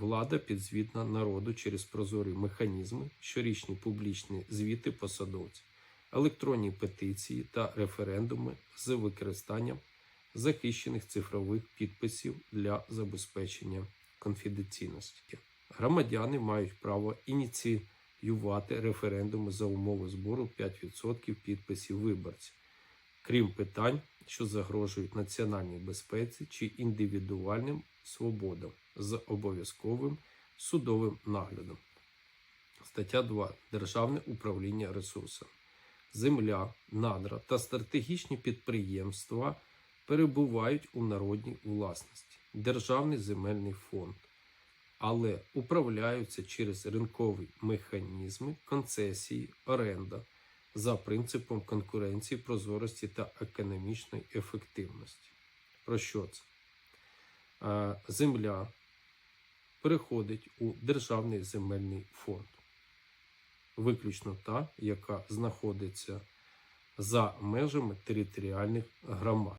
влада підзвітна народу через прозорі механізми, щорічні публічні звіти посадовців, електронні петиції та референдуми з використанням захищених цифрових підписів для забезпечення конфіденційності. Громадяни мають право ініціювати референдуми за умови збору 5% підписів виборців, крім питань, що загрожують національній безпеці чи індивідуальним свободам з обов'язковим судовим наглядом. Стаття 2. Державне управління ресурсами. Земля, надра та стратегічні підприємства перебувають у народній власності. Державний земельний фонд, але управляються через ринкові механізми концесії, оренда за принципом конкуренції, прозорості та економічної ефективності. Про що це? Е, Земля переходить у Державний земельний фонд. Виключно та, яка знаходиться за межами територіальних громад.